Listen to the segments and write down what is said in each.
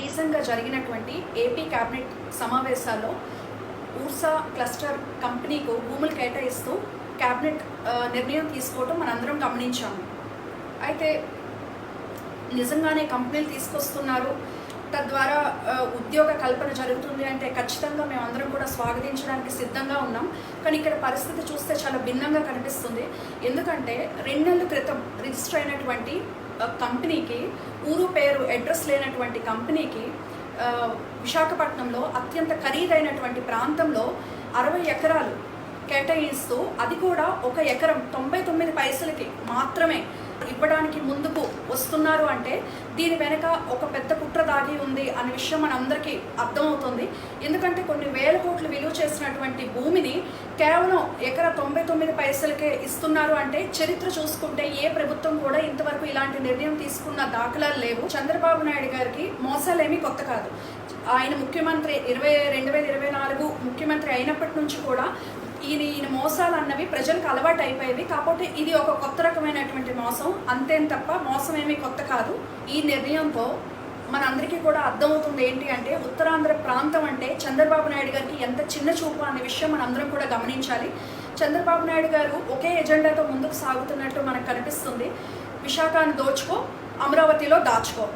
రీసెంట్గా జరిగినటువంటి AP cabinet సమావేశాల్లో ఊర్సా క్లస్టర్ కంపెనీకు భూములు కేటాయిస్తూ క్యాబినెట్ నిర్ణయం తీసుకోవటం మనందరం గమనించాము. అయితే నిజంగానే కంపెనీలు తీసుకొస్తున్నారు. తద్వారా ఉద్యోగ కల్పన జరుగుతుంది అంటే ఖచ్చితంగా మేమందరం కూడా స్వాగతించడానికి సిద్ధంగా ఉన్నాం. కానీ ఇక్కడ పరిస్థితి చూస్తే చాలా భిన్నంగా కనిపిస్తుంది. ఎందుకంటే రెండు నెలల క్రితం రిజిస్టర్ అయినటువంటి కంపెనీకి ఊరు పేరు అడ్రస్ లేనటువంటి కంపెనీకి విశాఖపట్నంలో అత్యంత ఖరీదైనటువంటి ప్రాంతంలో అరవై ఎకరాలు కేటాయిస్తూ అది కూడా ఒక ఎకరం తొంభై తొమ్మిది పైసలకి మాత్రమే ఇవ్వడానికి ముందుకు వస్తున్నారు అంటే దీని వెనక ఒక పెద్ద కుట్ర దాగి ఉంది అనే విషయం మనందరికీ అర్థమవుతుంది. ఎందుకంటే కొన్ని వేల కోట్లు విలువ చేసినటువంటి భూమిని కేవలం ఎకరా తొంభై తొమ్మిది పైసలకే ఇస్తున్నారు అంటే చరిత్ర చూసుకుంటే ఏ ప్రభుత్వం కూడా ఇంతవరకు ఇలాంటి నిర్ణయం తీసుకున్న దాఖలాలు లేవు. చంద్రబాబు నాయుడు గారికి మోసాలేమీ కొత్త కాదు. ఆయన ముఖ్యమంత్రి ఇరవై రెండు వేల ఇరవై నాలుగు ముఖ్యమంత్రి అయినప్పటి నుంచి కూడా ఈయన ఈయన మోసాలు అన్నవి ప్రజలకు అలవాటు అయిపోయేవి. కాకపోతే ఇది ఒక కొత్త రకమైనటువంటి మోసం. అంతేం తప్ప మోసం ఏమీ కొత్త కాదు. ఈ నిర్ణయంతో మనందరికీ కూడా అర్థమవుతుంది ఏంటి అంటే ఉత్తరాంధ్ర ప్రాంతం అంటే చంద్రబాబు నాయుడు గారికి ఎంత చిన్న చూపు అనే విషయం మనందరం కూడా గమనించాలి. చంద్రబాబు నాయుడు గారు ఒకే ఎజెండాతో ముందుకు సాగుతున్నట్టు మనకు కనిపిస్తుంది. విశాఖను దోచుకో అమరావతిలో దాచుకో.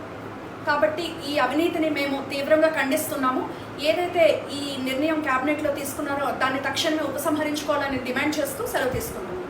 కాబట్టి ఈ అవినీతిని మేము తీవ్రంగా ఖండిస్తున్నాము. ఏదైతే ఈ నిర్ణయం క్యాబినెట్లో తీసుకున్నారో దాన్ని తక్షణమే ఉపసంహరించుకోవాలని డిమాండ్ చేస్తూ సెలవు తీసుకున్నాము.